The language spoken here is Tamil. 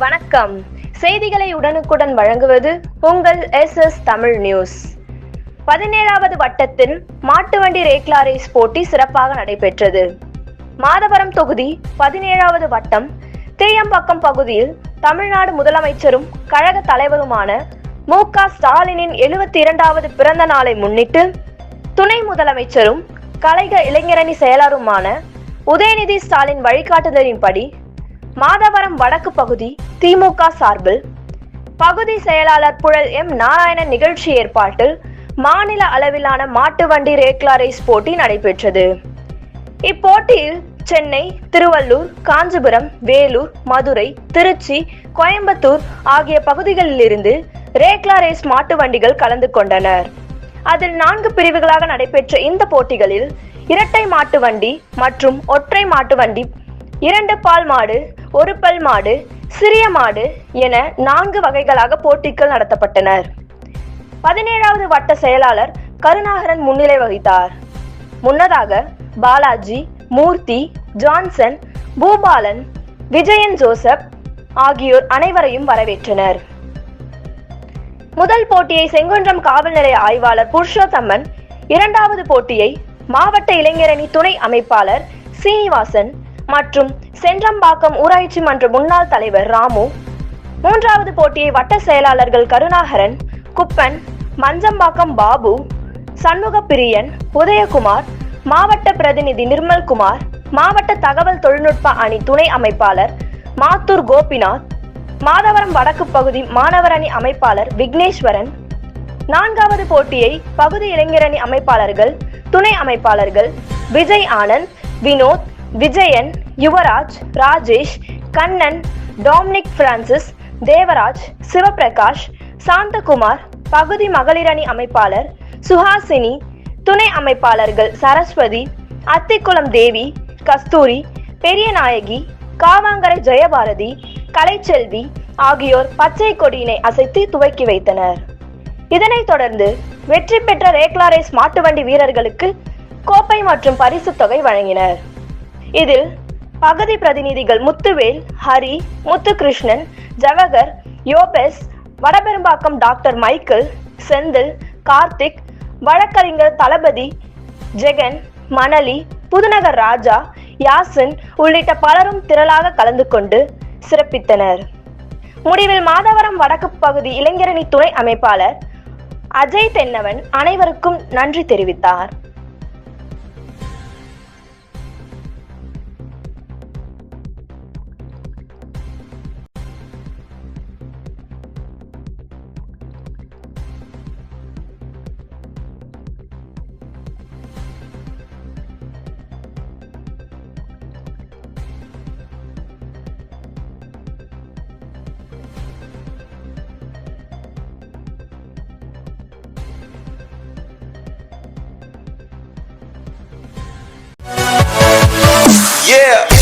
வணக்கம். செய்திகளை உடனுக்குடன் வழங்குவது உங்கள் எஸ் எஸ் தமிழ் நியூஸ். பதினேழாவது வட்டத்தின் மாட்டு வண்டி ரேக்லா ரேஸ் போட்டி சிறப்பாக நடைபெற்றது. மாதவரம் தொகுதி பதினேழாவது வட்டம் தேயம்பாக்கம் பகுதியில் தமிழ்நாடு முதலமைச்சரும் கழக தலைவருமான மு க ஸ்டாலினின் எழுபத்தி இரண்டாவது பிறந்த நாளை முன்னிட்டு துணை முதலமைச்சரும் கலைக இளைஞரணி செயலருமான உதயநிதி ஸ்டாலின் வழிகாட்டுதலின்படி மாதவரம் வடக்கு பகுதி திமுக சார்பில். பகுதி செயலாளர் புழல் எம் நாராயணன் நிகழ்ச்சி ஏற்பாட்டில் மாநில அளவிலான மாட்டு வண்டி ரேக்லா ரேஸ் போட்டி நடைபெற்றது. இப்போட்டியில் சென்னை திருவள்ளூர் காஞ்சிபுரம் வேலூர் மதுரை திருச்சி கோயம்புத்தூர் ஆகிய பகுதிகளிலிருந்து ரேக்லா ரேஸ் மாட்டு வண்டிகள் கலந்து கொண்டனர். அதில் நான்கு பிரிவுகளாக நடைபெற்ற இந்த போட்டிகளில் இரட்டை மாட்டு வண்டி மற்றும் ஒற்றை மாட்டு வண்டி இரண்டு பால் மாடு ஒரு பல் மாடு சிறிய மாடு என நான்கு வகைகளாக போட்டிகள் நடத்தப்பட்டனர். பதினேழாவது வட்ட செயலாளர் கருணாகரன் முன்னிலை வகித்தார். முன்னதாக பாலாஜி மூர்த்தி ஜான்சன் பூபாலன் விஜயன் ஜோசப் ஆகியோர் அனைவரையும் வரவேற்றனர். முதல் போட்டியை செங்குன்றம் காவல் நிலைய ஆய்வாளர் புருஷோத்தம்மன் இரண்டாவது போட்டியை மாவட்ட இளைஞரணி துணை அமைப்பாளர் சீனிவாசன் மற்றும் சென்றம்பாக்கம் ஊராட்சி மன்ற முன்னாள் தலைவர் ராமு மூன்றாவது போட்டியை வட்ட செயலாளர்கள் கருணாகரன் குப்பன் மஞ்சம்பாக்கம் பாபு சண்முக பிரியன் உதயகுமார் மாவட்ட பிரதிநிதி நிர்மல்குமார் மாவட்ட தகவல் தொழில்நுட்ப அணி துணை அமைப்பாளர் மாத்தூர் கோபிநாத் மாதவரம் வடக்கு பகுதி மாணவர் அணி அமைப்பாளர் விக்னேஸ்வரன் நான்காவது போட்டியை பகுதி இளைஞரணி அமைப்பாளர்கள் துணை அமைப்பாளர்கள் விஜய் ஆனந்த் வினோத் விஜயன் யுவராஜ் ராஜேஷ் கண்ணன் டாமினிக் பிரான்சிஸ் தேவராஜ் சிவபிரகாஷ் சாந்தகுமார் பகுதி மகளிரணி அமைப்பாளர் சுஹாசினி துணை அமைப்பாளர்கள் சரஸ்வதி அத்திக்குளம் தேவி கஸ்தூரி பெரியநாயகி காவாங்கரை ஜெயபாரதி கலைச்செல்வி ஆகியோர் பச்சை கொடியினை அசைத்து துவக்கி வைத்தனர். இதனைத் தொடர்ந்து வெற்றி பெற்ற ரேக்லா ரேஸ் மாட்டு வண்டி வீரர்களுக்கு கோப்பை மற்றும் பரிசுத் தொகை வழங்கினர். இதில் பகுதி பிரதிநிதிகள் முத்துவேல் ஹரி முத்துகிருஷ்ணன் ஜவஹர் யோபெஸ் வடபெரும்பாக்கம் டாக்டர் மைக்கேல் செந்தில் கார்த்திக் வழக்கறிஞர் தளபதி ஜெகன் மணலி புதுநகர் ராஜா யாசின் உள்ளிட்ட பலரும் திரளாக கலந்து கொண்டு சிறப்பித்தனர். முடிவில் மாதவரம் வடக்கு பகுதி இளைஞரணி துணை அமைப்பாளர் அஜய் தென்னவன் அனைவருக்கும் நன்றி தெரிவித்தார். Yeah.